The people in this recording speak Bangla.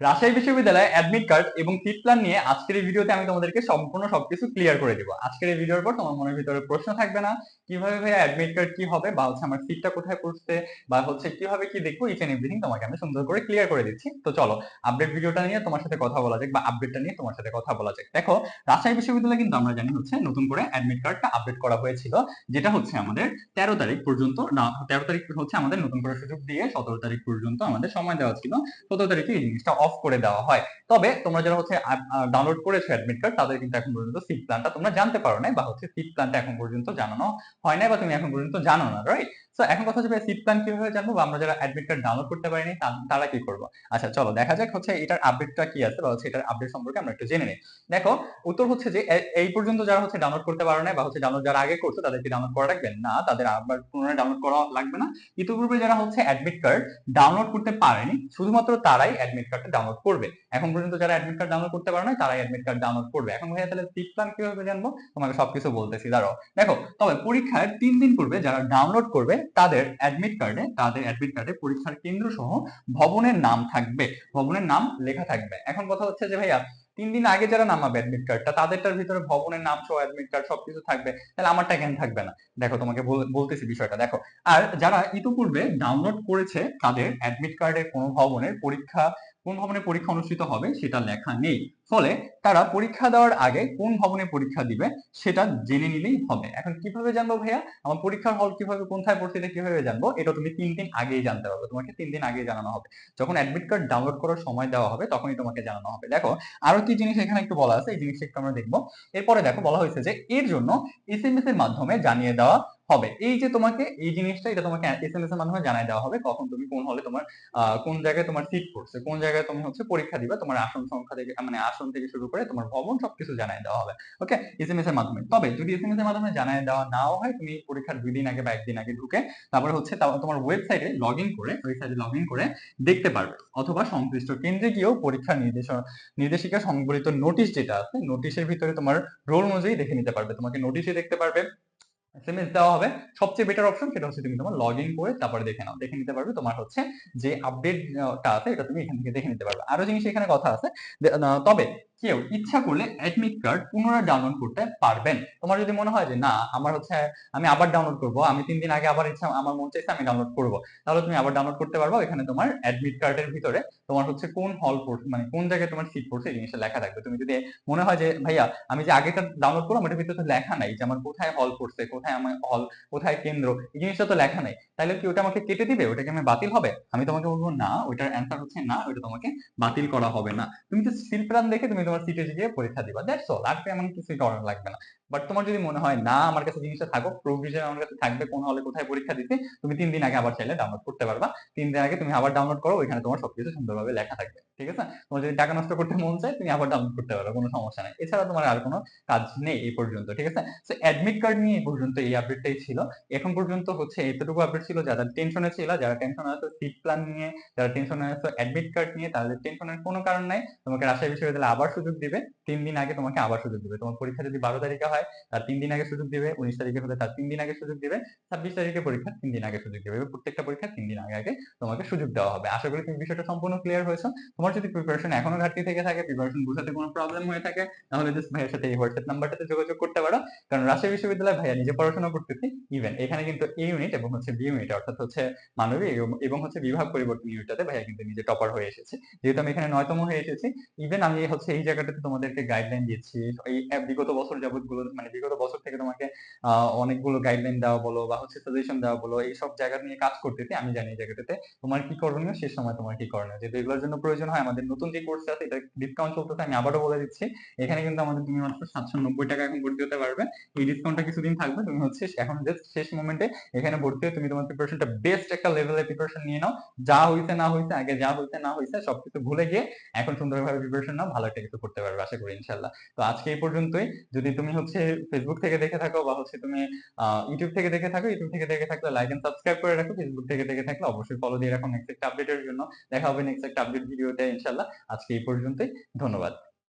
রাজশাহী বিশ্ববিদ্যালয়ে অ্যাডমিট কার্ড এবং সিট প্ল্যান নিয়ে আজকের এই ভিডিওতে আমি তোমাদেরকে সম্পূর্ণ সবকিছু ক্লিয়ার করে দিব। আজকের এই ভিডিওর পর তোমার মনের ভিতরে প্রশ্ন থাকবে না, কীভাবে ভাইয়া অ্যাডমিট কার্ড কি হবে বা হচ্ছে আমার সিটটা কোথায় পড়ছে বা হচ্ছে কীভাবে কি দেখব ইচ এন্ড এভরিথিং তোমাকে আমি সুন্দর করে ক্লিয়ার করে দিচ্ছি। তো চলো আপডেট ভিডিওটা নিয়ে তোমার সাথে কথা বলা যাক বা আপডেটটা নিয়ে তোমার সাথে কথা বলা যাক। দেখো, রাজশাহী বিশ্ববিদ্যালয়ে কিন্তু আমরা জানি হচ্ছে নতুন করে অ্যাডমিট কার্ডটা আপডেট করা হয়েছিল, যেটা হচ্ছে আমাদের তেরো তারিখ পর্যন্ত না, তেরো তারিখ হচ্ছে আমাদের নতুন করে সুযোগ দিয়ে সতেরো তারিখ পর্যন্ত আমাদের সময় দেওয়া ছিল। সতেরো তারিখে এই জিনিসটা অফ করে দেওয়া হয়। তবে তোমরা যারা হচ্ছে ডাউনলোড করেছ অ্যাডমিট কার্ড তাদের কিন্তু এখন পর্যন্ত সিট প্ল্যানটা তোমরা জানতে পারো নাই বা হচ্ছে সিট প্ল্যানটা এখন পর্যন্ত জানানো হয় নাই বা তুমি এখন পর্যন্ত জানো না রাইট তো এখন কথা হচ্ছে সিট প্ল্যান কীভাবে জানব বা আমরা যারা অ্যাডমিট কার্ড ডাউনলোড করতে পারিনি তারা কি করব? আচ্ছা চলো, দেখা যাক হচ্ছে এটার আপডেটটা কি আছে বা হচ্ছে এটার আপডেট সম্পর্কে আমরা একটু জেনে নিই। দেখো, উত্তর হচ্ছে যে এই পর্যন্ত যারা হচ্ছে ডাউনলোড করতে পারো না বা হচ্ছে ডাউনলোড যারা আগে করছ, তাদেরকে ডাউনলোড করা লাগবে না, তাদের আবার পুনরায় ডাউনলোড করা লাগবে না। ইতিপূর্বে যারা হচ্ছে অ্যাডমিট কার্ড ডাউনলোড করতে পারেনি, শুধুমাত্র তারাই অ্যাডমিট কার্ডটা ডাউনলোড করবে। এখন পর্যন্ত যারা অ্যাডমিট কার্ড ডাউনলোড করতে পারে না তারাই অ্যাডমিট কার্ড ডাউনলোড করবে। এখন ভাইয়া, তাহলে সিট প্ল্যান কীভাবে জানব? তোমাকে সবকিছু বলতেছি, দাঁড়াও। দেখো, তবে পরীক্ষার তিন দিন পূর্বে যারা ডাউনলোড করবে তাদের অ্যাডমিট কার্ডে তাদের অ্যাডমিট কার্ডে পরীক্ষার কেন্দ্র সহ ভবনের নাম থাকবে। ভবনের নাম লেখা থাকবে। এখন কথা হচ্ছে যে ভাইয়া, তিন দিন আগে যারা নামাবে অ্যাডমিট কার্ডটা তাদেরটার ভিতরে ভবনের নাম সহ অ্যাডমিট কার্ড সবকিছু থাকবে। তাহলে আমারটা কেন থাকবে না? দেখো তোমাকে বল- বলতেছি বিষয়টা, দেখো। আর যারা ইতিপূর্বে ডাউনলোড করেছে তাদের অ্যাডমিট কার্ডের কোনো ভবনের পরীক্ষা কোন ভবনে পরীক্ষা অনুষ্ঠিত হবে সেটা লেখা নেই। ফলে তারা পরীক্ষা দেওয়ার আগে কোন ভবনে পরীক্ষা দিবে সেটা জেনে নিলেই হবে। এখন কীভাবে জানব ভাইয়া? আমার পরীক্ষার হল কীভাবে, কোথায় পড়ছে এটা কীভাবে জানব? এটা তুমি তিন দিন আগেই জানতে পারবে। তোমাকে তিন দিন আগেই জানানো হবে। যখন অ্যাডমিট কার্ড ডাউনলোড করার সময় দেওয়া হবে তখনই তোমাকে জানানো হবে। দেখো, আরও কি জিনিস এখানে একটু বলা আছে? এই জিনিসটা একটু আমরা দেখব। এরপরে দেখো বলা হয়েছে যে এর জন্য এস এর মাধ্যমে জানিয়ে দেওয়া হবে। এই যে তোমাকে এই জিনিসটা এটা তোমাকে এসএমএস এর মাধ্যমে জানাই দেওয়া হবে কখন তুমি কোন হলে তোমার কোন জায়গায় তোমার সিট পড়ছে। কোন জায়গায় তুমি হচ্ছে পরীক্ষা দিবা, তোমার আসন সংখ্যা থেকে মানে আসন থেকে শুরু করে তোমার ভবন সবকিছু জানিয়ে দেওয়া হবে। ওকে? এসএমএস এর মাধ্যমে। তবে যদি এসএমএস এর মাধ্যমে জানিয়ে দেওয়া নাও হয়, তুমি পরীক্ষার দুই দিন আগে বা একদিন আগে ঢুকে তারপরে হচ্ছে তোমার ওয়েবসাইটে লগ ইন করে ওয়েবসাইটে লগ ইন করে দেখতে পারবে। অথবা সংশ্লিষ্ট কেন্দ্রে গিয়েও পরীক্ষা নির্দেশ, নির্দেশিকা সংবলিত নোটিশ যেটা আছে নোটিশের ভিতরে তোমার রোল অনুযায়ী দেখে নিতে পারবে। তোমাকে নোটিশে দেখতে পারবে। এসএমএস দেওয়া হবে। সবচেয়ে বেটার অপশন সেটা হচ্ছে তুমি তোমার লগ ইন করে তারপরে দেখে নাও। দেখে নিতে পারবে তোমার হচ্ছে যে আপডেটটা আছে, এটা তুমি এখান থেকে দেখে নিতে পারবে। আরও জিনিস এখানে কথা আছে। তবে কেউ ইচ্ছা করলে অ্যাডমিট কার্ড পুনরায় ডাউনলোড করতে পারবেন। তোমার যদি মনে হয় যে, না, আমার হচ্ছে, আমি আবার ডাউনলোড করব, আমি তিন দিন আগে আবার ইচ্ছা, আমার মন চাইছে আমি ডাউনলোড করব। তাহলে তুমি আবার ডাউনলোড করতে পারবে এখানে তোমার অ্যাডমিট কার্ডের ভিতরে তোমার হচ্ছে কোন হল পড়ছে মানে কোন জায়গায় তোমার সিট পড়ছে, এই জিনিসটা লেখা থাকবে। তুমি যদি মনে হয় যে, ভাইয়া, আমি যে আগেটা ডাউনলোড করলাম এটার ভিতরে তো লেখা নাই যে, আমার কোথায় হল পড়ছে, কোথায় আমার হল কোথায় কেন্দ্র, এই জিনিসটা তো লেখা নাই। তাহলে কি ওটা আমাকে কেটে দিবে? ওটা কি আমি বাতিল হবে? আমি তোমাকে বলব, না, ওইটার অ্যান্সার হচ্ছে না ওটা তোমাকে বাতিল করা হবে না। তুমি তো প্ল্যান দেখে তুমি তোমার সিটে গিয়ে পরীক্ষা দিবা। দ্যাটস অল আর এমন কিছুই করার লাগবে না। বাট তোমার যদি মনে হয়, না, আমার কাছে জিনিসটা প্রুফ হিসেবে আমার কাছে থাকবে, কোন হলে কোথায় পরীক্ষা দিতে, তুমি তিন দিন আগে আবার চাইলে ডাউনলোড করতে পারবা। তিন দিন আগে তুমি আবার ডাউনলোড করো, ওইখানে তোমার সবকিছু সুন্দরভাবে লেখা থাকবে। ঠিক আছে? তোমার যদি টাকা নষ্ট করতে মন চায়, তুমি আবার ডাউনলোড করতে পারো, কোনো সমস্যা নেই। এছাড়া তোমার আর কোনো কাজ নেই এই পর্যন্ত, ঠিক আছে? তো অ্যাডমিট কার্ড নিয়ে এই পর্যন্ত এই আপডেটটাই ছিল। এখন পর্যন্ত হচ্ছে এতটুকু আপডেট ছিল, যারা টেনশনে ছিল, যারা টেনশনে আছে সিট প্ল্যান নিয়ে, যারা টেনশনে আছে অ্যাডমিট কার্ড নিয়ে, তাদের টেনশনের কোনো কারণ নাই। তোমাকে রাজশাহী বিশ্ববিদ্যালয়ে আবার সুযোগ দিবে, তিন দিন আগে তোমাকে আবার সুযোগ দিবে। তোমার পরীক্ষা যদি বারো তারিখে হয়, তার তিন দিন আগে সুযোগ দিবে, উনিশ তারিখে হলে তার তিন দিন আগে সুযোগ দিবে, ছাব্বিশ তারিখে পরীক্ষা তিন দিন আগে সুযোগ দিবে। প্রত্যেকটা পরীক্ষা তিন দিন আগে আগে তোমাকে সুযোগ দেওয়া হবে। আশা করি তুমি বিষয়টা সম্পূর্ণ ক্লিয়ার হয়েছো। তোমার যদি প্রিপারেশন এখনও ঘাটতি থেকে থাকে প্রিপারেশন বোঝাতে কোনো প্রবলেম হয়ে থাকে, তাহলে জাস্ট ভাইয়ের সাথে এই হোয়াটসঅ্যাপ নাম্বারটাতে যোগাযোগ করতে পারো। কারণ রাজশাহী বিশ্ববিদ্যালয় ভাইয়া নিজে পড়াশোনা করতেছি ইভেন এখানে কিন্তু এ ইউনিট এবং হচ্ছে বি ইউনিট অর্থাৎ হচ্ছে মানবিক এবং- এবং হচ্ছে বিভাগ পরিবর্তন ইউনিটটাতে ভাইয়া কিন্তু নিজে টপার হয়ে এসেছে। যেহেতু আমি এখানে নয়তম হয়ে এসেছি ইভেন আমি হচ্ছে এই জায়গাটাতে তোমাদেরকে গাইডলাইন দিচ্ছি। এই বিগত বছর যাবতগুলো মানে বিগত বছর থেকে তোমাকে অনেকগুলো গাইডলাইন দেওয়া বলো বা হচ্ছে সাজেশন দেওয়া বলো, এই সব জায়গা নিয়ে কাজ করতেছি। আমি জানি এই জায়গাটাতে তোমার কি করণীয়, সে সময় তোমার কি করণীয়। যদি এগুলোর জন্য প্রয়োজন হয়, আমাদের নতুন যে কোর্স আছে, এটা ডিসকাউন্ট চলতেছে, আমি আবারও বলে দিচ্ছি। এখানে কিন্তু আমাদের তুমি মাত্র সাতশো নব্বই টাকা এখন ভর্তি হতে পারবে। এই ডিসকাউন্টটা কিছুদিন থাকবে। তুমি হচ্ছে এখন জাস্ট শেষ মোমেন্টে এখানে ভর্তি হয়ে তুমি তোমার প্রিপারেশনটা বেস্ট একটা লেভেলের প্রিপারেশন নিয়ে নাও। যা হইছে না হইছে, আগে যা হইছে না হইছে, সবকিছু ভুলে গিয়ে এখন সুন্দরভাবে প্রিপারেশন নাও, ভালো একটা কিছু করতে পারবে, আশা করি ইনশাল্লাহ তো আজকে এই পর্যন্তই। যদি তুমি হচ্ছে ফেসবুক থেকে দেখে থাকো বা হচ্ছে তুমি ইউটিউব থেকে দেখে থাকো ইউটিউব থেকে দেখে থাকলে লাইক এন্ড সাবস্ক্রাইব করে রাখো। ফেসবুক থেকে দেখে থাকলে অবশ্যই ফলো দিয়ে রাখো নেক্সট একটা আপডেটের জন্য। দেখা হবে নেক্সট একটা আপডেট ভিডিওতে ইনশাল্লাহ আজকে এই পর্যন্তই। ধন্যবাদ।